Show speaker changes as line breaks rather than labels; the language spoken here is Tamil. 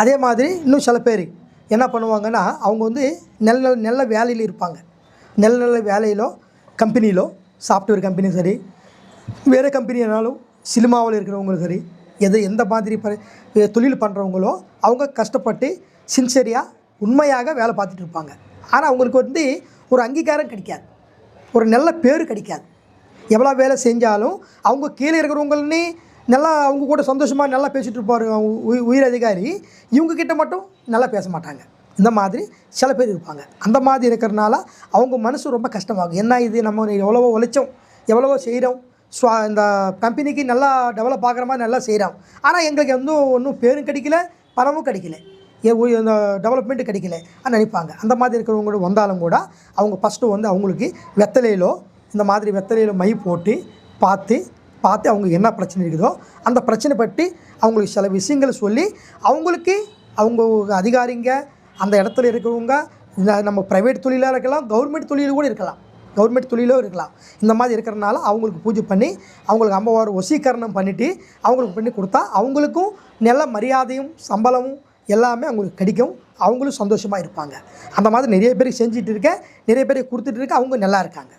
அதே மாதிரி இன்னும் சில பேர் என்ன பண்ணுவாங்கன்னா அவங்க வந்து நல்ல நல்ல நல்ல வேலையில் இருப்பாங்க. நல்ல நல்ல வேலையிலோ கம்பெனியிலோ சாஃப்ட்வேர் கம்பெனியும் சரி வேறு கம்பெனினாலும் சினிமாவில் இருக்கிறவங்களும் சரி எது எந்த மாதிரி ப தொழில் பண்ணுறவங்களோ அவங்க கஷ்டப்பட்டு சின்சரியாக உண்மையாக வேலை பார்த்துட்டு இருப்பாங்க. ஆனால் அவங்களுக்கு வந்து ஒரு அங்கீகாரம் கிடைக்காது. ஒரு நல்ல பேர் கிடைக்காது. எவ்வளோ வேலை செஞ்சாலும் அவங்க கீழே இருக்கிறவங்கன்னே நல்லா அவங்க கூட சந்தோஷமாக நல்லா பேசிகிட்டு இருப்பார் அவங்க உயிர் அதிகாரி. இவங்கக்கிட்ட மட்டும் நல்லா பேச மாட்டாங்க. இந்த மாதிரி சில பேர் இருப்பாங்க. அந்த மாதிரி இருக்கிறனால அவங்க மனசு ரொம்ப கஷ்டமாகும். என்ன இது? நம்ம எவ்வளவோ உழைச்சோம் எவ்வளவோ செய்கிறோம் ஸோ இந்த கம்பெனிக்கு நல்லா டெவலப் ஆகிற மாதிரி நல்லா செய்கிறோம் ஆனால் எங்களுக்கு வந்து ஒன்றும் பேரும் கிடைக்கல பணமும் கிடைக்கல. இந்த டெவலப்மெண்ட்டு கிடைக்கல நினைப்பாங்க. அந்த மாதிரி இருக்கிறவங்க வந்தாலும் கூட அவங்க ஃபஸ்ட்டு வந்து அவங்களுக்கு வெத்தலையிலோ இந்த மாதிரி வெத்தலையில் மை போட்டு பார்த்து பார்த்து அவங்க என்ன பிரச்சனை இருக்குதோ அந்த பிரச்சனை பற்றி அவங்களுக்கு சில விஷயங்களை சொல்லி அவங்களுக்கு அவங்க அதிகாரிங்க அந்த இடத்துல இருக்கிறவங்க இந்த நம்ம ப்ரைவேட் தொழிலாக இருக்கலாம் கவர்மெண்ட் தொழில் கூட இருக்கலாம். கவர்மெண்ட் தொழிலும் இருக்கலாம். இந்த மாதிரி இருக்கிறனால அவங்களுக்கு பூஜை பண்ணி அவங்களுக்கு அம்மாவார் வசீகரணம் பண்ணிவிட்டு அவங்களுக்கு பண்ணி கொடுத்தா அவங்களுக்கும் நல்ல மரியாதையும் சம்பளமும் எல்லாமே அவங்களுக்கு கிடைக்கும். அவங்களும் சந்தோஷமாக இருப்பாங்க. அந்த மாதிரி நிறைய பேர் செஞ்சிட்டு இருக்க நிறைய பேர் கொடுத்துட்டு இருக்க அவங்க நல்லா இருக்காங்க.